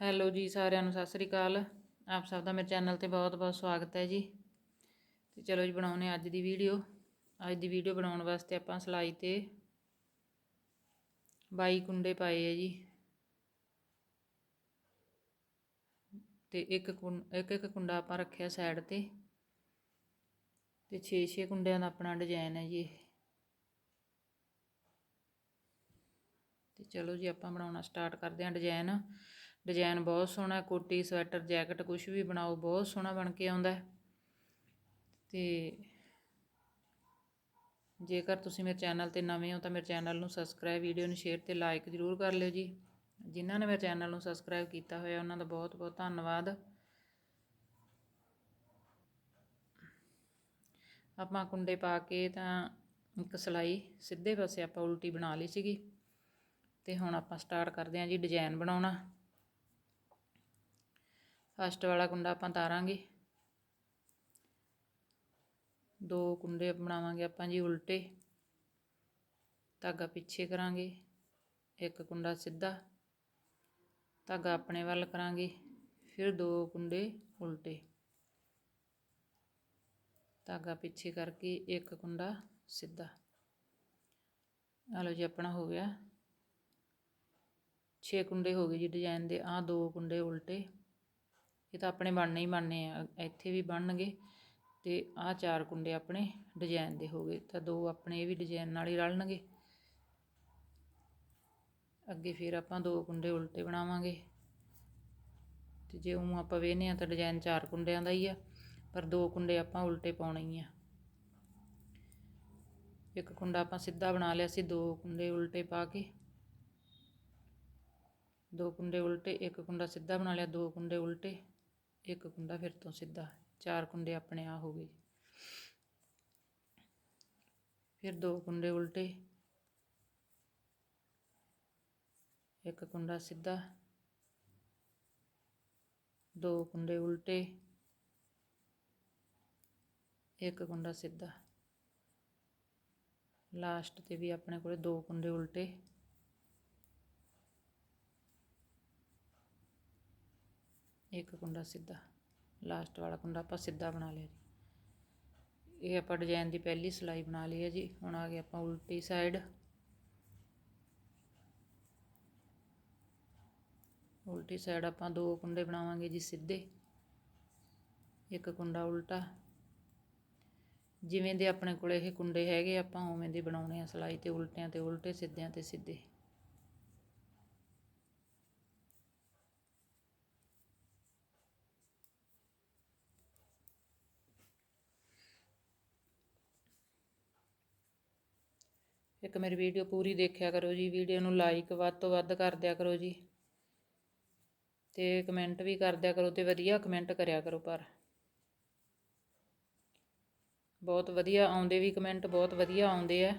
Hello ਜੀ, ਸਾਰਿਆਂ ਨੂੰ ਸਤਿ ਸ੍ਰੀ ਅਕਾਲ। ਆਪ ਸਭ ਦਾ ਮੇਰੇ ਚੈਨਲ ਤੇ ਬਹੁਤ-ਬਹੁਤ ਸਵਾਗਤ ਹੈ ਜੀ। ਤੇ ਚਲੋ ਜੀ ਬਣਾਉਨੇ ਅੱਜ ਦੀ ਵੀਡੀਓ। ਅੱਜ ਦੀ ਵੀਡੀਓ ਬਣਾਉਣ ਵਾਸਤੇ ਆਪਾਂ ਸਲਾਈ ਤੇ 22 ਕੁੰਡੇ ਪਾਏ ਹੈ ਜੀ। ਤੇ ਇੱਕ ਕੁੰ- ਇੱਕ ਇੱਕ ਕੁੰਡਾ ਆਪਾਂ ਰੱਖਿਆ ਸਾਈਡ ਤੇ। ਤੇ 6-6 ਕੁੰਡਿਆਂ ਦਾ ਆਪਣਾ ਡਿਜ਼ਾਈਨ ਹੈ ਜੀ ਇਹ। ਤੇ ਚਲੋ ਜੀ, ਆਪਾਂ ਬਣਾਉਣਾ ਸਟਾਰਟ ਕਰਦੇ ਹਾਂ ਡਿਜ਼ਾਈਨ ਡਿਜ਼ਾਈਨ ਬਹੁਤ ਸੋਹਣਾ ਕੋਟੀ, ਸਵੈਟਰ, ਜੈਕਟ ਕੁਝ ਵੀ ਬਣਾਓ, ਬਹੁਤ ਸੋਹਣਾ ਬਣ ਕੇ ਆਉਂਦਾ ਹੈ। ਤੇ ਜੇਕਰ ਤੁਸੀਂ ਮੇਰੇ ਚੈਨਲ ਤੇ ਨਵੇਂ ਹੋ ਤਾਂ ਮੇਰੇ ਚੈਨਲ ਨੂੰ ਸਬਸਕ੍ਰਾਈਬ ਵੀਡੀਓ ਨੂੰ ਸ਼ੇਅਰ ਤੇ ਲਾਈਕ ਜ਼ਰੂਰ ਕਰ ਲਿਓ ਜੀ। ਜਿਨ੍ਹਾਂ ਨੇ ਮੇਰੇ ਚੈਨਲ ਨੂੰ ਸਬਸਕ੍ਰਾਈਬ ਕੀਤਾ ਹੋਇਆ, ਉਹਨਾਂ ਦਾ ਬਹੁਤ ਬਹੁਤ ਧੰਨਵਾਦ। ਆਪਾਂ ਕੁੰਡੇ ਪਾ ਕੇ ਤਾਂ ਇੱਕ ਸਲਾਈ ਸਿੱਧੇ ਪਾਸੇ ਆਪਾਂ ਉਲਟੀ ਬਣਾ ਲਈ ਸੀਗੀ। ਤੇ ਹੁਣ ਆਪਾਂ ਸਟਾਰਟ ਕਰਦੇ ਹਾਂ ਜੀ ਡਿਜ਼ਾਈਨ ਬਣਾਉਣਾ। ਫਸਟ ਵਾਲਾ ਕੁੰਡਾ ਆਪਾਂ ਤਾਰਾਂਗੇ। ਦੋ ਕੁੰਡੇ ਬਣਾਵਾਂਗੇ ਆਪਾਂ ਜੀ ਉਲਟੇ। ਧਾਗਾ ਪਿੱਛੇ ਕਰਾਂਗੇ, ਇੱਕ ਕੁੰਡਾ ਸਿੱਧਾ। ਧਾਗਾ ਆਪਣੇ ਵੱਲ ਕਰਾਂਗੇ, ਫਿਰ ਦੋ ਕੁੰਡੇ ਉਲਟੇ। ਧਾਗਾ ਪਿੱਛੇ ਕਰਕੇ ਇੱਕ ਕੁੰਡਾ ਸਿੱਧਾ। ਆ ਲਓ ਜੀ ਆਪਣਾ ਹੋ ਗਿਆ। 6 ਕੁੰਡੇ ਹੋ ਗਏ ਜੀ ਡਿਜ਼ਾਈਨ ਦੇ ਆ ਦੋ ਕੁੰਡੇ ਉਲਟੇ। ਇਹ ਤਾਂ ਆਪਣੇ ਬਣਨੇ ਹੀ ਬਣਨੇ ਆ ਇੱਥੇ ਵੀ ਬਣਨਗੇ। ਤੇ ਆਹ ਚਾਰ ਕੁੰਡੇ ਆਪਣੇ ਡਿਜ਼ਾਈਨ ਦੇ ਹੋ ਗਏ, ਤਾਂ ਦੋ ਆਪਣੇ ਇਹ ਵੀ ਡਿਜ਼ਾਈਨ ਨਾਲ ਹੀ ਰਲਣਗੇ। ਅੱਗੇ ਫਿਰ ਆਪਾਂ ਦੋ ਕੁੰਡੇ ਉਲਟੇ ਬਣਾਵਾਂਗੇ। ਤੇ ਜੇ ਉਹ ਆਪਾਂ ਵੇਖਨੇ ਆ ਤਾਂ ਡਿਜ਼ਾਈਨ ਚਾਰ ਕੁੰਡਿਆਂ ਦਾ ਹੀ ਆ, ਪਰ ਦੋ ਕੁੰਡੇ ਆਪਾਂ ਉਲਟੇ ਪਾਉਣੇ ਹੀ ਆ। ਇੱਕ ਕੁੰਡਾ ਆਪਾਂ ਸਿੱਧਾ ਬਣਾ ਲਿਆ ਸੀ, ਦੋ ਕੁੰਡੇ ਉਲਟੇ ਪਾ ਕੇ। ਦੋ ਕੁੰਡੇ ਉਲਟੇ, ਇੱਕ ਕੁੰਡਾ ਸਿੱਧਾ ਬਣਾ ਲਿਆ, ਦੋ ਕੁੰਡੇ ਉਲਟੇ। ਇੱਕ ਕੁੰਡਾ ਫਿਰ ਤੋਂ ਸਿੱਧਾ, ਚਾਰ ਕੁੰਡੇ ਆਪਣੇ ਆ ਹੋ ਗਏ ਫਿਰ ਦੋ ਕੁੰਡੇ ਉਲਟੇ। ਇੱਕ ਕੁੰਡਾ ਸਿੱਧਾ। ਦੋ ਕੁੰਡੇ ਉਲਟੇ। ਇੱਕ ਕੁੰਡਾ ਸਿੱਧਾ। ਲਾਸਟ ਤੇ ਵੀ ਆਪਣੇ ਕੋਲੇ ਦੋ ਕੁੰਡੇ ਉਲਟੇ। ਇੱਕ ਕੁੰਡਾ ਸਿੱਧਾ ਲਾਸਟ ਵਾਲਾ ਕੁੰਡਾ ਆਪਾਂ ਸਿੱਧਾ ਬਣਾ ਲਿਆ ਜੀ। ਇਹ ਆਪਾਂ ਡਿਜ਼ਾਈਨ ਦੀ ਪਹਿਲੀ ਸਲਾਈ ਬਣਾ ਲਈ ਹੈ ਜੀ। ਹੁਣ ਆ ਗਏ ਆਪਾਂ ਉਲਟੀ ਸਾਈਡ ਉਲਟੀ ਸਾਈਡ ਆਪਾਂ ਦੋ ਕੁੰਡੇ ਬਣਾਵਾਂਗੇ ਜੀ ਸਿੱਧੇ। ਇੱਕ ਕੁੰਡਾ ਉਲਟਾ। ਜਿਵੇਂ ਦੇ ਆਪਣੇ ਕੋਲ ਇਹ ਕੁੰਡੇ ਹੈਗੇ, ਆਪਾਂ ਉਵੇਂ ਦੇ ਬਣਾਉਣੇ ਆ ਸਲਾਈ ਤੇ ਉਲਟਿਆਂ ਤੇ ਉਲਟੇ, ਸਿੱਧਿਆਂ ਤੇ ਸਿੱਧੇ। ਇੱਕ ਮੇਰੀ ਵੀਡੀਓ ਪੂਰੀ ਦੇਖਿਆ ਕਰੋ ਜੀ, ਵੀਡੀਓ ਨੂੰ ਲਾਈਕ ਵੱਧ ਤੋਂ ਵੱਧ ਕਰ ਦਿਆ ਕਰੋ ਜੀ ਤੇ ਕਮੈਂਟ ਵੀ ਕਰ ਦਿਆ ਕਰੋ ਤੇ ਵਧੀਆ ਕਮੈਂਟ ਕਰਿਆ ਕਰੋ ਪਰ। ਬਹੁਤ ਵਧੀਆ ਆਉਂਦੇ ਵੀ ਕਮੈਂਟ ਬਹੁਤ ਵਧੀਆ ਆਉਂਦੇ ਆ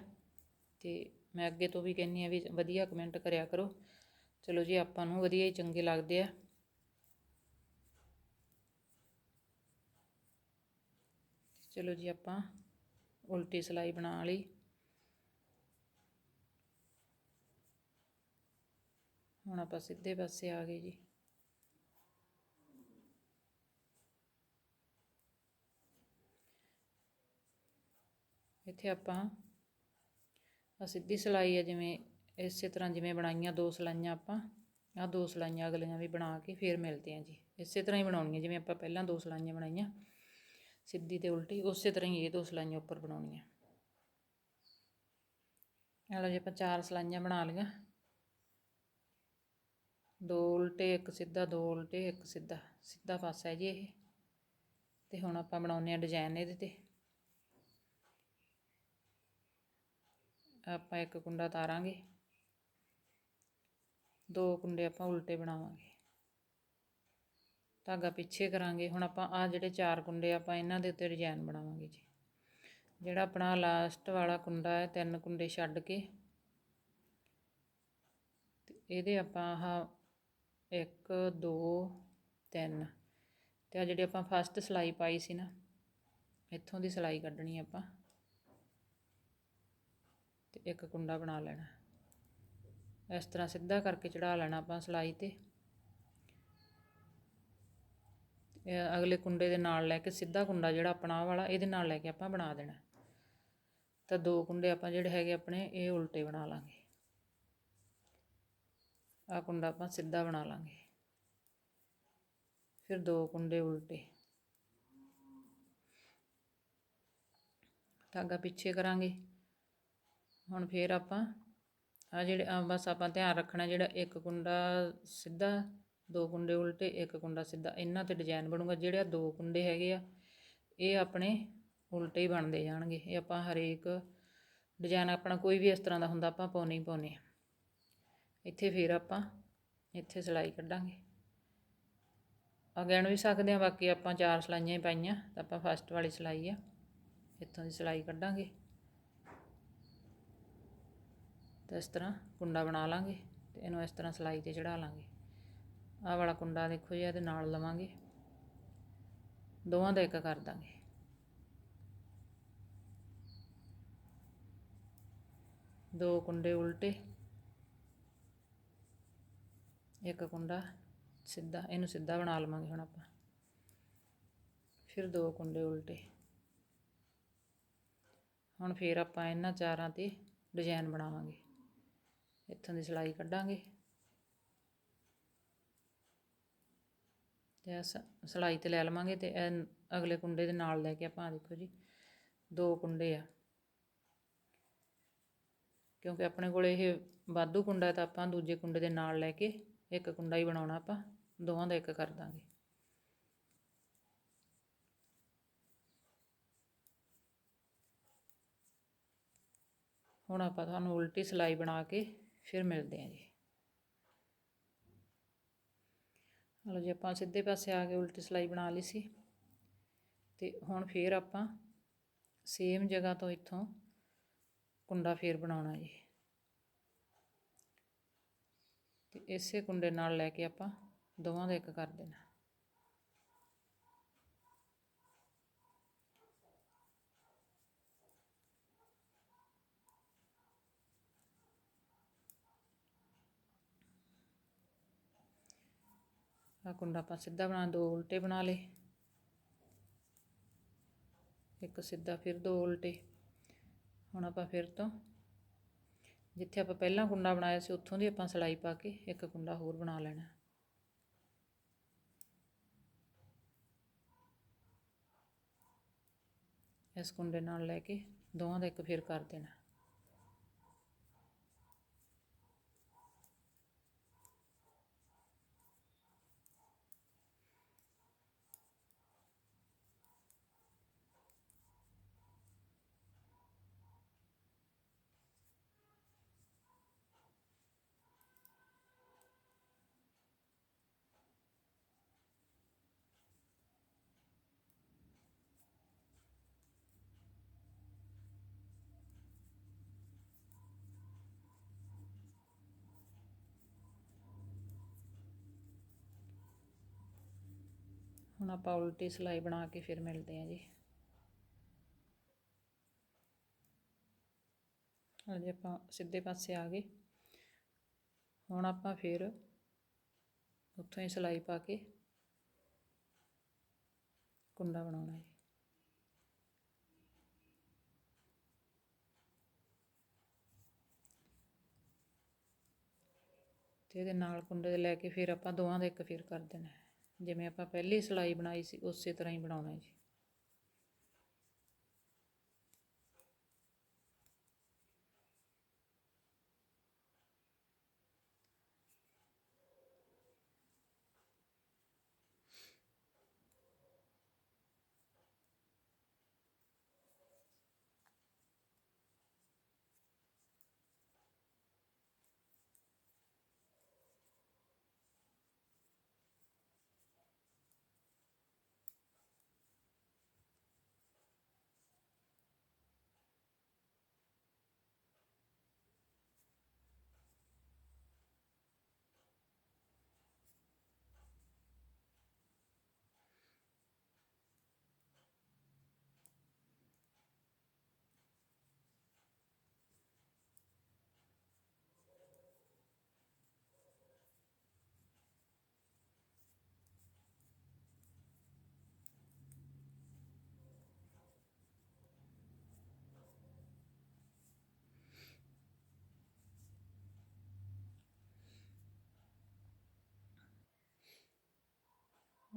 ਤੇ ਮੈਂ ਅੱਗੇ ਤੋਂ ਵੀ ਕਹਿੰਨੀ ਆ ਵੀ ਵਧੀਆ ਕਮੈਂਟ ਕਰਿਆ ਕਰੋ। ਚਲੋ ਜੀ, ਆਪਾਂ ਨੂੰ ਵਧੀਆ ਹੀ ਚੰਗੇ ਲੱਗਦੇ ਆ। ਚਲੋ ਜੀ, ਆਪਾਂ ਉਲਟੀ ਸਲਾਈ ਬਣਾ ਲਈ। ਹੁਣ ਆਪਾਂ ਸਿੱਧੇ ਪਾਸੇ ਆ ਗਏ ਜੀ। ਇੱਥੇ ਆਪਾਂ ਆ ਸਿੱਧੀ ਸਲਾਈ ਆ ਜਿਵੇਂ, ਇਸੇ ਤਰ੍ਹਾਂ ਜਿਵੇਂ ਬਣਾਈਆਂ ਦੋ ਸਲਾਈਆਂ ਆਪਾਂ ਆ ਦੋ ਸਲਾਈਆਂ ਅਗਲੀਆਂ ਵੀ ਬਣਾ ਕੇ ਫੇਰ ਮਿਲਦੇ ਆ ਜੀ। ਇਸੇ ਤਰ੍ਹਾਂ ਹੀ ਬਣਾਉਣੀਆਂ ਜਿਵੇਂ ਆਪਾਂ ਪਹਿਲਾਂ ਦੋ ਸਲਾਈਆਂ ਬਣਾਈਆਂ, ਸਿੱਧੀ ਤੇ ਉਲਟੀ, ਉਸੇ ਤਰ੍ਹਾਂ ਹੀ ਇਹ ਦੋ ਸਲਾਈਆਂ ਉੱਪਰ ਬਣਾਉਣੀਆਂ। ਆ ਲਓ ਜੀ ਆਪਾਂ ਚਾਰ ਸਲਾਈਆਂ ਬਣਾ ਲਈਆਂ। ਦੋ ਉਲਟੇ, ਇੱਕ ਸਿੱਧਾ, ਦੋ ਉਲਟੇ, ਇੱਕ ਸਿੱਧਾ। ਸਿੱਧਾ ਪਾਸਾ ਹੈ ਜੀ ਇਹ। ਤੇ ਹੁਣ ਆਪਾਂ ਬਣਾਉਨੇ ਆ ਡਿਜ਼ਾਈਨ ਇਹਦੇ ਤੇ। ਆਪਾਂ ਇੱਕ ਕੁੰਡਾ ਤਾਰਾਂਗੇ। ਦੋ ਕੁੰਡੇ ਆਪਾਂ ਉਲਟੇ ਬਣਾਵਾਂਗੇ। ਧਾਗਾ ਪਿੱਛੇ ਕਰਾਂਗੇ। ਹੁਣ ਆਪਾਂ ਆ ਜਿਹੜੇ ਚਾਰ ਕੁੰਡੇ ਆਪਾਂ ਇਹਨਾਂ ਦੇ ਉੱਤੇ ਡਿਜ਼ਾਈਨ ਬਣਾਵਾਂਗੇ ਜੀ। ਜਿਹੜਾ ਆਪਣਾ ਲਾਸਟ ਵਾਲਾ ਕੁੰਡਾ ਹੈ, ਤਿੰਨ ਕੁੰਡੇ ਛੱਡ ਕੇ। ਇਹਦੇ ਆਪਾਂ ਆਹ ਇੱਕ, ਦੋ, ਤਿੰਨ। ਅਤੇ ਆ ਜਿਹੜੀ ਆਪਾਂ ਫਸਟ ਸਿਲਾਈ ਪਾਈ ਸੀ ਨਾ, ਇੱਥੋਂ ਦੀ ਸਿਲਾਈ ਕੱਢਣੀ ਆਪਾਂ। ਤੇ ਇੱਕ ਕੁੰਡਾ ਬਣਾ ਲੈਣਾ। ਇਸ ਤਰ੍ਹਾਂ ਸਿੱਧਾ ਕਰਕੇ ਚੜਾ ਲੈਣਾ ਆਪਾਂ ਸਿਲਾਈ ਤੇ। ਅਗਲੇ ਕੁੰਡੇ ਦੇ ਨਾਲ ਲੈ ਕੇ ਸਿੱਧਾ ਕੁੰਡਾ ਜਿਹੜਾ ਆਪਣਾ ਵਾਲਾ, ਇਹਦੇ ਨਾਲ ਲੈ ਕੇ ਆਪਾਂ ਬਣਾ ਦੇਣਾ। ਤਾਂ ਦੋ ਕੁੰਡੇ ਆਪਾਂ ਜਿਹੜੇ ਹੈਗੇ ਆਪਣੇ, ਇਹ ਉਲਟੇ ਬਣਾ ਲਾਂਗੇ। ਆ ਕੁੰਡਾ ਆਪਾਂ ਸਿੱਧਾ ਬਣਾ ਲਾਂਗੇ। ਫਿਰ ਦੋ ਕੁੰਡੇ ਉਲਟੇ। ਧਾਗਾ ਪਿੱਛੇ ਕਰਾਂਗੇ। ਹੁਣ ਫੇਰ ਆਪਾਂ ਆ ਜਿਹੜੇ ਆ ਬਸ ਆਪਾਂ ਧਿਆਨ ਰੱਖਣਾ ਜਿਹੜਾ ਇੱਕ ਕੁੰਡਾ ਸਿੱਧਾ, ਦੋ ਕੁੰਡੇ ਉਲਟੇ, ਇੱਕ ਕੁੰਡਾ ਸਿੱਧਾ। ਇਹਨਾਂ ਤੇ ਡਿਜ਼ਾਈਨ ਬਣੂਗਾ। ਜਿਹੜੇ ਆ ਦੋ ਕੁੰਡੇ ਹੈਗੇ ਆ, ਇਹ ਆਪਣੇ ਉਲਟੇ ਹੀ ਬਣਦੇ ਜਾਣਗੇ। ਇਹ ਆਪਾਂ ਹਰੇਕ ਡਿਜ਼ਾਈਨ ਆਪਣਾ ਕੋਈ ਵੀ ਇਸ ਤਰ੍ਹਾਂ ਦਾ ਹੁੰਦਾ, ਆਪਾਂ ਪਾਉਣੇ ਹੀ ਪਾਉਣੇ ਆ। ਇੱਥੇ ਫੇਰ ਆਪਾਂ ਇੱਥੇ ਸਿਲਾਈ ਕੱਢਾਂਗੇ। ਅਗਿਆਣ ਵੀ ਸਕਦੇ ਆ ਬਾਕੀ ਆਪਾਂ ਚਾਰ ਸਲਾਈਆਂ ਹੀ ਪਾਈਆਂ, ਤਾਂ ਆਪਾਂ ਫਸਟ ਵਾਲੀ ਸਲਾਈ ਆ, ਇੱਥੋਂ ਦੀ ਸਿਲਾਈ ਕੱਢਾਂਗੇ। ਤਾਂ ਇਸ ਤਰ੍ਹਾਂ ਕੁੰਡਾ ਬਣਾ ਲਾਂਗੇ ਤੇ ਇਹਨੂੰ ਇਸ ਤਰ੍ਹਾਂ ਸਿਲਾਈ ਤੇ ਚੜਾ ਲਾਂਗੇ। ਆਹ ਵਾਲਾ ਕੁੰਡਾ ਦੇਖੋ ਜੀ, ਇਹਦੇ ਨਾਲ ਲਵਾਂਗੇ। ਦੋਵਾਂ ਦਾ ਇੱਕ ਕਰ ਦਾਂਗੇ। ਦੋ ਕੁੰਡੇ ਉਲਟੇ। ਇੱਕ ਕੁੰਡਾ ਸਿੱਧਾ, ਇਹਨੂੰ ਸਿੱਧਾ ਬਣਾ ਲਵਾਂਗੇ ਹੁਣ ਆਪਾਂ। ਫਿਰ ਦੋ ਕੁੰਡੇ ਉਲਟੇ। ਹੁਣ ਫਿਰ ਆਪਾਂ ਇਹਨਾਂ ਚਾਰਾਂ ਤੇ ਡਿਜ਼ਾਈਨ ਬਣਾਵਾਂਗੇ। ਇੱਥੋਂ ਦੀ ਸਿਲਾਈ ਕੱਢਾਂਗੇ। ਤੇ ਸਿਲਾਈ ਤੇ ਲੈ ਲਵਾਂਗੇ ਤੇ ਇਹ ਅਗਲੇ ਕੁੰਡੇ ਦੇ ਨਾਲ ਲੈ ਕੇ ਆਪਾਂ ਦੇਖੋ ਜੀ, ਦੋ ਕੁੰਡੇ ਆ। ਕਿਉਂਕਿ ਆਪਣੇ ਕੋਲ ਇਹ ਵਾਧੂ ਕੁੰਡਾ ਤਾਂ ਆਪਾਂ ਦੂਜੇ ਕੁੰਡੇ ਦੇ ਨਾਲ ਲੈ ਕੇ ਇੱਕ ਕੁੰਡਾ ਹੀ ਬਣਾਉਣਾ ਆਪਾਂ, ਦੋਵਾਂ ਦਾ ਇੱਕ ਕਰ ਦਾਂਗੇ। ਹੁਣ ਆਪਾਂ ਤੁਹਾਨੂੰ ਉਲਟੀ ਸਿਲਾਈ ਬਣਾ ਕੇ ਫਿਰ ਮਿਲਦੇ ਹਾਂ ਜੀ। ਹਲੋ ਜੀ, ਆਪਾਂ ਸਿੱਧੇ ਪਾਸੇ ਆ ਕੇ ਉਲਟੀ ਸਿਲਾਈ ਬਣਾ ਲਈ ਸੀ। ਤੇ ਹੁਣ ਫੇਰ ਆਪਾਂ ਸੇਮ ਜਗ੍ਹਾ ਤੋਂ ਇੱਥੋਂ ਕੁੰਡਾ ਫੇਰ ਬਣਾਉਣਾ ਜੀ। ਤੇ ਇਸੇ ਕੁੰਡੇ ਨਾਲ ਲੈ ਕੇ ਆਪਾਂ ਦੋਵਾਂ ਦਾ ਇੱਕ ਕਰ ਦੇਣਾ। ਆ ਕੁੰਡਾ ਆਪਾਂ ਸਿੱਧਾ ਬਣਾ, ਦੋ ਉਲਟੇ ਬਣਾ ਲਏ। ਇੱਕ ਸਿੱਧਾ, ਫਿਰ ਦੋ ਉਲਟੇ। ਹੁਣ ਆਪਾਂ ਫਿਰ ਤੋਂ ਜਿੱਥੇ ਆਪਾਂ ਪਹਿਲਾਂ ਕੁੰਡਾ ਬਣਾਇਆ ਸੀ, ਉੱਥੋਂ ਦੀ ਆਪਾਂ ਸਲਾਈ ਪਾ ਕੇ ਇੱਕ ਕੁੰਡਾ ਹੋਰ ਬਣਾ ਲੈਣਾ। ਇਸ ਕੁੰਡੇ ਨਾਲ ਲੈ ਕੇ ਦੋਵਾਂ ਦਾ ਇੱਕ ਫੇਰ ਕਰ ਦੇਣਾ। ਹੁਣ ਆਪਾਂ ਉਲਟੀ ਸਿਲਾਈ ਬਣਾ ਕੇ ਫਿਰ ਮਿਲਦੇ ਹਾਂ ਜੀ। ਹਜੇ ਆਪਾਂ ਸਿੱਧੇ ਪਾਸੇ ਆ ਗਏ। ਹੁਣ ਆਪਾਂ ਫਿਰ ਉੱਥੋਂ ਹੀ ਸਿਲਾਈ ਪਾ ਕੇ ਕੁੰਡਾ ਬਣਾਉਣਾ ਹੈ ਤੇ ਇਹਦੇ ਨਾਲ ਕੁੰਡੇ ਦੇ ਲੈ ਕੇ ਫਿਰ ਆਪਾਂ ਦੋਵਾਂ ਦਾ ਇੱਕ ਫਿਰ ਕਰ ਦੇਣਾ। ਹੈ ਜਿਵੇਂ ਆਪਾਂ ਪਹਿਲੀ ਸਿਲਾਈ ਬਣਾਈ ਸੀ ਉਸੇ ਤਰ੍ਹਾਂ ਹੀ ਬਣਾਉਣਾ ਜੀ।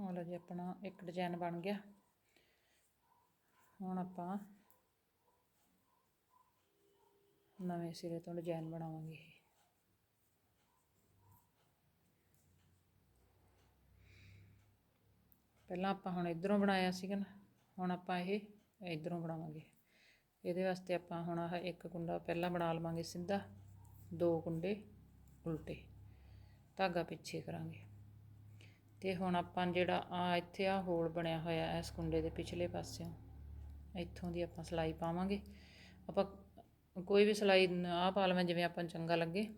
ਹੁਣ ਲਓ ਜੀ, ਆਪਣਾ ਇੱਕ ਡਿਜ਼ਾਈਨ ਬਣ ਗਿਆ। ਹੁਣ ਆਪਾਂ ਨਵੇਂ ਸਿਰੇ ਤੋਂ ਡਿਜ਼ਾਈਨ ਬਣਾਵਾਂਗੇ ਇਹ। ਪਹਿਲਾਂ ਆਪਾਂ ਹੁਣ ਇਧਰੋਂ ਬਣਾਇਆ ਸੀਗਾ ਨਾ, ਹੁਣ ਆਪਾਂ ਇਹ ਇਧਰੋਂ ਬਣਾਵਾਂਗੇ। ਇਹਦੇ ਵਾਸਤੇ ਆਪਾਂ ਹੁਣ ਆਹ ਇੱਕ ਕੁੰਡਾ ਪਹਿਲਾਂ ਬਣਾ ਲਵਾਂਗੇ ਸਿੱਧਾ, ਦੋ ਕੁੰਡੇ ਉਲਟੇ। ਧਾਗਾ ਪਿੱਛੇ ਕਰਾਂਗੇ। ਤੇ ਹੁਣ ਆਪਾਂ ਜਿਹੜਾ ਆ ਇੱਥੇ ਆ ਹੋਲ ਬਣਿਆ ਹੋਇਆ ਇਸ ਕੁੰਡੇ ਦੇ ਪਿਛਲੇ ਪਾਸਿਓਂ। ਇੱਥੋਂ ਦੀ ਆਪਾਂ ਸਲਾਈ ਪਾਵਾਂਗੇ। ਆਪਾਂ ਕੋਈ ਵੀ ਸਲਾਈ ਆ ਪਾ ਲਵਾਂ, ਜਿਵੇਂ ਆਪਾਂ ਨੂੰ ਚੰਗਾ ਲੱਗੇ।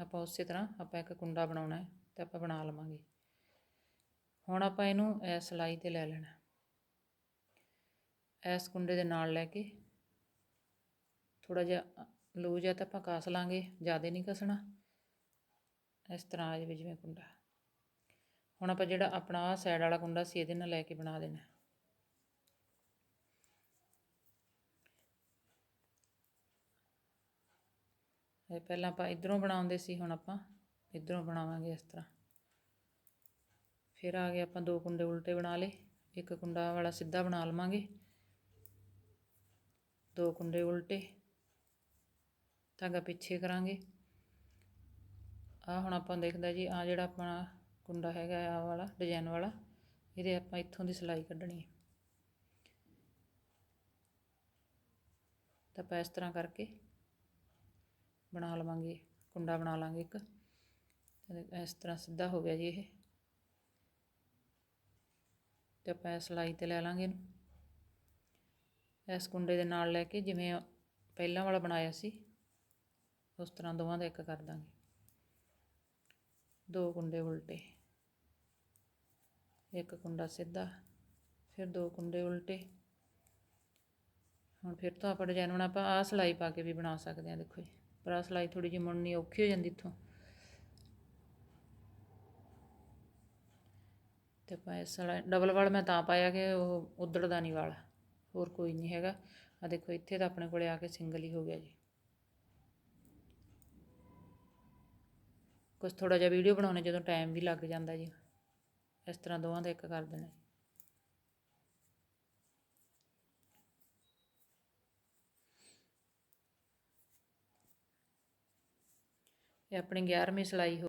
ਆਪਾਂ ਉਸੇ ਤਰ੍ਹਾਂ ਆਪਾਂ ਇੱਕ ਕੁੰਡਾ ਬਣਾਉਣਾ ਹੈ ਤੇ ਆਪਾਂ ਬਣਾ ਲਵਾਂਗੇ। ਹੁਣ ਆਪਾਂ ਇਹਨੂੰ ਇਸ ਸਲਾਈ ਤੇ ਲੈ ਲੈਣਾ। ਇਸ ਕੁੰਡੇ ਦੇ ਨਾਲ ਲੈ ਕੇ ਥੋੜਾ ਜਿਹਾ ਲੂਜ ਹੈ ਤਾਂ ਆਪਾਂ ਕਾਸ ਲਾਂਗੇ, ਜ਼ਿਆਦਾ ਨਹੀਂ ਕਸਣਾ। ਇਸ ਤਰ੍ਹਾਂ ਆ ਜਾਵੇ ਜਿਵੇਂ ਕੁੰਡਾ। ਹੁਣ ਆਪਾਂ ਜਿਹੜਾ ਆਪਣਾ ਆ ਸਾਈਡ ਵਾਲਾ ਕੁੰਡਾ ਸੀ, ਇਹਦੇ ਨਾਲ ਲੈ ਕੇ ਬਣਾ ਦੇਣਾ। ਇਹ ਪਹਿਲਾਂ ਆਪਾਂ ਇਧਰੋਂ ਬਣਾਉਂਦੇ ਸੀ, ਹੁਣ ਆਪਾਂ ਇਧਰੋਂ ਬਣਾਵਾਂਗੇ ਇਸ ਤਰ੍ਹਾਂ। ਫਿਰ ਆ ਗਏ ਆਪਾਂ ਦੋ ਕੁੰਡੇ ਉਲਟੇ ਬਣਾ ਲਏ। ਇੱਕ ਕੁੰਡਾ ਵਾਲਾ ਸਿੱਧਾ ਬਣਾ ਲਵਾਂਗੇ। ਦੋ ਕੁੰਡੇ ਉਲਟੇ। ਧਾਗਾ ਪਿੱਛੇ ਕਰਾਂਗੇ। ਆ ਹੁਣ ਆਪਾਂ ਦੇਖਦਾ ਜੀ ਆ ਜਿਹੜਾ ਆਪਣਾ ਕੁੰਡਾ ਹੈਗਾ ਆ ਵਾਲਾ ਡਿਜ਼ਾਈਨ ਵਾਲਾ, ਇਹਦੇ ਆਪਾਂ ਇੱਥੋਂ ਦੀ ਸਿਲਾਈ ਕੱਢਣੀ ਹੈ। ਤਾਂ ਆਪਾਂ ਇਸ ਤਰ੍ਹਾਂ ਕਰਕੇ ਬਣਾ ਲਵਾਂਗੇ, ਕੁੰਡਾ ਬਣਾ ਲਾਂਗੇ ਇੱਕ। ਇਸ ਤਰ੍ਹਾਂ ਸਿੱਧਾ ਹੋ ਗਿਆ ਜੀ ਇਹ। ਤੇ ਆਪਾਂ ਸਿਲਾਈ ਤੇ ਲੈ ਲਾਂਗੇ ਇਹਨੂੰ। ਇਸ ਕੁੰਡੇ ਦੇ ਨਾਲ ਲੈ ਕੇ ਜਿਵੇਂ ਪਹਿਲਾਂ ਵਾਲਾ ਬਣਾਇਆ ਸੀ, ਉਸ ਤਰ੍ਹਾਂ ਦੋਵਾਂ ਦਾ ਇੱਕ ਕਰ ਦਾਂਗੇ। ਦੋ ਕੁੰਡੇ ਉਲਟੇ। ਇੱਕ ਕੁੰਡਾ ਸਿੱਧਾ, ਫਿਰ ਦੋ ਕੁੰਡੇ ਉਲਟੇ। ਹੁਣ ਫਿਰ ਤੋਂ ਆਪਾਂ ਡਿਜ਼ਾਈਨ ਬਣਾ, ਆਪਾਂ ਆ ਸਿਲਾਈ ਪਾ ਕੇ ਵੀ ਬਣਾ ਸਕਦੇ ਆ ਦੇਖੋ ਜੀ। ਪਰ ਆ ਸਿਲਾਈ ਥੋੜੀ ਜਿਹੀ ਮੁੜਨੀ ਔਖੀ ਹੋ ਜਾਂਦੀ ਇੱਥੋਂ। ਤੇ ਆਪਾਂ ਇਸ ਸਿਲਾਈ ਡਬਲ ਵਾਲ ਮੈਂ ਤਾਂ ਪਾਇਆ ਕਿ ਉਹ ਉਧੜਦਾ ਨਹੀਂ ਵਾਲ, ਹੋਰ ਕੋਈ ਨਹੀਂ ਹੈਗਾ। ਆ ਦੇਖੋ, ਇੱਥੇ ਤਾਂ ਆਪਣੇ ਕੋਲੇ ਆ ਕੇ ਸਿੰਗਲ ਹੀ ਹੋ ਗਿਆ ਜੀ। ਕੁਝ ਥੋੜਾ ਜਿਹਾ ਵੀਡੀਓ ਬਣਾਉਣੇ ਜਦੋਂ ਟਾਈਮ ਵੀ ਲੱਗ ਜਾਂਦਾ ਜੀ। ਇਸ ਤਰ੍ਹਾਂ ਦੋਵਾਂ ਦਾ ਇੱਕ ਕਰ ਦੇਣਾ ਇਹ ਆਪਣੀ 11ਵੀਂ ਸਿਲਾਈ ਹੋ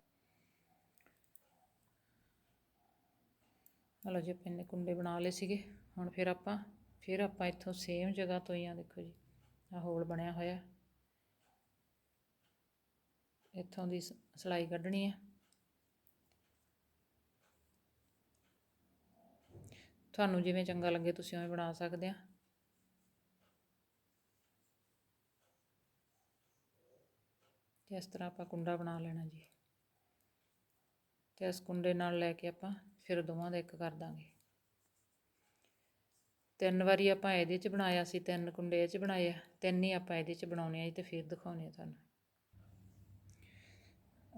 ਹਲੋ ਜੀ, ਆਪਾਂ ਕੁੰਡੇ ਬਣਾ ਲਏ ਸੀਗੇ। ਹੁਣ ਫਿਰ ਆਪਾਂ ਫਿਰ ਆਪਾਂ ਇੱਥੋਂ ਸੇਮ ਜਗ੍ਹਾ ਤੋਂ ਹੀ ਆ, ਦੇਖੋ ਜੀ ਆ ਹੋਲ ਬਣਿਆ ਹੋਇਆ। ਇੱਥੋਂ ਦੀ ਸਿਲਾਈ ਕੱਢਣੀ ਹੈ ਤੁਹਾਨੂੰ ਜਿਵੇਂ ਚੰਗਾ ਲੱਗੇ ਤੁਸੀਂ ਉਵੇਂ ਬਣਾ ਸਕਦੇ ਆ। ਤੇ ਇਸ ਤਰ੍ਹਾਂ ਆਪਾਂ ਕੁੰਡਾ ਬਣਾ ਲੈਣਾ ਜੀ। ਤੇ ਇਸ ਕੁੰਡੇ ਨਾਲ ਲੈ ਕੇ ਆਪਾਂ ਫਿਰ ਦੋਵਾਂ ਦਾ ਇੱਕ ਕਰ ਦਾਂਗੇ। ਤਿੰਨ ਵਾਰੀ ਆਪਾਂ ਇਹਦੇ 'ਚ ਬਣਾਇਆ ਸੀ, ਤਿੰਨ ਕੁੰਡੇ ਇਹ 'ਚ ਬਣਾਏ ਆ, ਤਿੰਨ ਹੀ ਆਪਾਂ ਇਹਦੇ 'ਚ ਬਣਾਉਣੇ ਆ ਜੀ ਤੇ ਫਿਰ ਦਿਖਾਉਣੇ ਆ ਤੁਹਾਨੂੰ।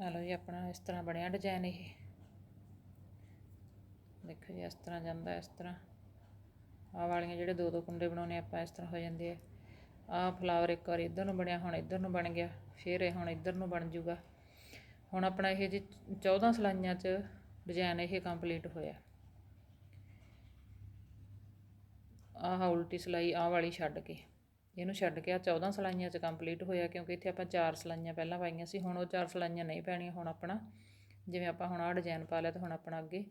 ਆ ਲਓ ਜੀ, ਆਪਣਾ ਇਸ ਤਰ੍ਹਾਂ ਬਣਿਆ ਡਿਜ਼ਾਈਨ ਇਹ। ਦੇਖੋ ਜੀ, ਇਸ ਤਰ੍ਹਾਂ ਜਾਂਦਾ, ਇਸ ਤਰ੍ਹਾਂ। ਆਹ ਵਾਲੀਆਂ ਜਿਹੜੇ ਦੋ ਦੋ ਕੁੰਡੇ ਬਣਾਉਣੇ ਆਪਾਂ ਇਸ ਤਰ੍ਹਾਂ ਹੋ ਜਾਂਦੇ ਆ ਆਹ ਫਲਾਵਰ ਇੱਕ ਵਾਰ ਇੱਧਰ ਨੂੰ ਬਣਿਆ, ਹੁਣ ਇੱਧਰ ਨੂੰ ਬਣ ਗਿਆ, ਫਿਰ ਇਹ ਹੁਣ ਇੱਧਰ ਨੂੰ ਬਣ ਜੂਗਾ। ਹੁਣ ਆਪਣਾ ਇਹ ਜੀ 14 ਸਲਾਈਆਂ 'ਚ ਡਿਜ਼ਾਈਨ ਇਹ ਕੰਪਲੀਟ ਹੋਇਆ। ਆਹ ਉਲਟੀ ਸਲਾਈ ਆਹ ਵਾਲੀ ਛੱਡ ਕੇ। ਇਹਨੂੰ ਛੱਡ ਕੇ ਆ 14 ਸਲਾਈਆਂ 'ਚ ਕੰਪਲੀਟ ਹੋਇਆ, ਕਿਉਂਕਿ ਇੱਥੇ ਆਪਾਂ ਚਾਰ ਸਲਾਈਆਂ ਪਹਿਲਾਂ ਪਾਈਆਂ ਸੀ, ਹੁਣ ਉਹ ਚਾਰ ਸਲਾਈਆਂ ਨਹੀਂ ਪੈਣੀਆਂ, ਹੁਣ ਆਪਣਾ ਜਿਵੇਂ ਆਪਾਂ ਹੁਣ ਆਹ ਡਿਜ਼ਾਈਨ ਪਾ ਲਿਆ ਤਾਂ ਹੁਣ ਆਪਣਾ ਅੱਗੇ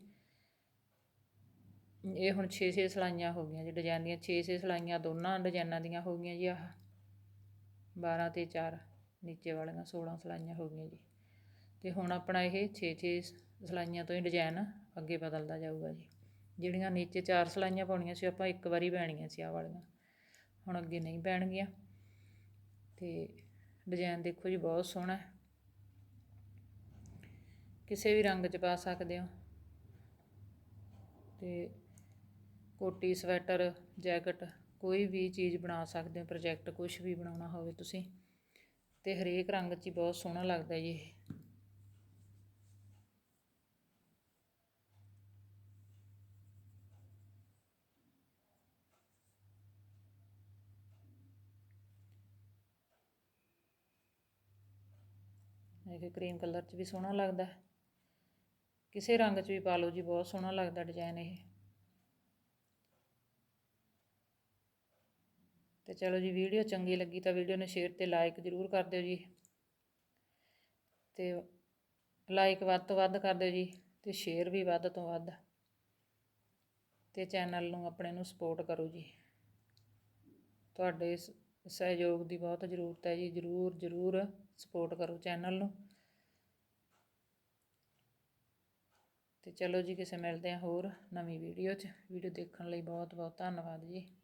ਇਹ ਹੁਣ 6-6 ਸਲਾਈਆਂ ਹੋ ਗਈਆਂ, ਜੀ ਡਿਜ਼ਾਈਨ ਦੀਆਂ 6-6 ਸਲਾਈਆਂ ਦੋਨਾਂ ਡਿਜ਼ਾਈਨਾਂ ਦੀਆਂ ਹੋ ਗਈਆਂ ਜੀ ਆਹ। 12 ਤੇ 4 ਨੀਚੇ ਵਾਲੀਆਂ 16 ਸਲਾਈਆਂ ਹੋ ਗਈਆਂ ਜੀ। ਤੇ ਹੁਣ ਆਪਣਾ ਇਹ 6-6 ਸਲਾਈਆਂ ਤੋਂ ਹੀ ਡਿਜ਼ਾਈਨ ਅੱਗੇ ਬਦਲਦਾ ਜਾਊਗਾ ਜੀ। ਜਿਹੜੀਆਂ ਨੀਚੇ 4 ਸਲਾਈਆਂ ਪਾਉਣੀਆਂ ਸੀ, ਆਪਾਂ ਇੱਕ ਵਾਰੀ ਪੈਣੀਆਂ ਸੀ ਆਹ ਵਾਲੀਆਂ। ਹੁਣ ਅੱਗੇ ਨਹੀਂ ਪੈਣਗੀਆਂ। ਤੇ ਡਿਜ਼ਾਈਨ ਦੇਖੋ ਜੀ ਬਹੁਤ ਸੋਹਣਾ ਹੈ। ਕਿਸੇ ਵੀ ਰੰਗ 'ਚ ਪਾ ਸਕਦੇ ਹੋ। ਤੇ ਕੋਟੀ, ਸਵੈਟਰ, ਜੈਕਟ, ਕੋਈ ਵੀ ਚੀਜ਼ ਬਣਾ ਸਕਦੇ ਹੋ, ਪ੍ਰੋਜੈਕਟ ਕੁਝ ਵੀ ਬਣਾਉਣਾ ਹੋਵੇ ਤੁਸੀਂ। ਤੇ ਹਰੇਕ ਰੰਗ 'ਚ ਹੀ ਬਹੁਤ ਸੋਹਣਾ ਲੱਗਦਾ ਜੀ ਇਹ। ਇਹ ਕਰੀਮ ਕਲਰ 'ਚ ਵੀ ਸੋਹਣਾ ਲੱਗਦਾ। ਕਿਸੇ ਰੰਗ 'ਚ ਵੀ ਪਾ ਲਓ ਜੀ, ਬਹੁਤ ਸੋਹਣਾ ਲੱਗਦਾ ਡਿਜ਼ਾਈਨ ਇਹ। ਤੇ ਚਲੋ ਜੀ, ਵੀਡੀਓ ਚੰਗੀ ਲੱਗੀ ਤਾਂ ਵੀਡੀਓ ਨੂੰ ਸ਼ੇਅਰ ਤੇ ਲਾਈਕ ਜ਼ਰੂਰ ਕਰ ਦਿਓ ਜੀ। ਤੇ ਲਾਈਕ ਵੱਧ ਤੋਂ ਵੱਧ ਕਰ ਦਿਓ ਜੀ ਤੇ ਸ਼ੇਅਰ ਵੀ ਵੱਧ ਤੋਂ ਵੱਧ। ਤੇ ਚੈਨਲ ਨੂੰ ਆਪਣੇ ਨੂੰ ਸਪੋਰਟ ਕਰੋ ਜੀ। ਤੁਹਾਡੇ ਸਹਿਯੋਗ ਦੀ ਬਹੁਤ ਜ਼ਰੂਰਤ ਹੈ ਜੀ, ਜ਼ਰੂਰ ਜ਼ਰੂਰ ਸਪੋਰਟ ਕਰੋ ਚੈਨਲ ਨੂੰ। ਤੇ ਚਲੋ ਜੀ, ਕਿਸੇ ਮਿਲਦੇ ਆ ਹੋਰ ਨਵੀਂ ਵੀਡੀਓ 'ਚ। ਵੀਡੀਓ ਦੇਖਣ ਲਈ ਬਹੁਤ ਬਹੁਤ ਧੰਨਵਾਦ ਜੀ।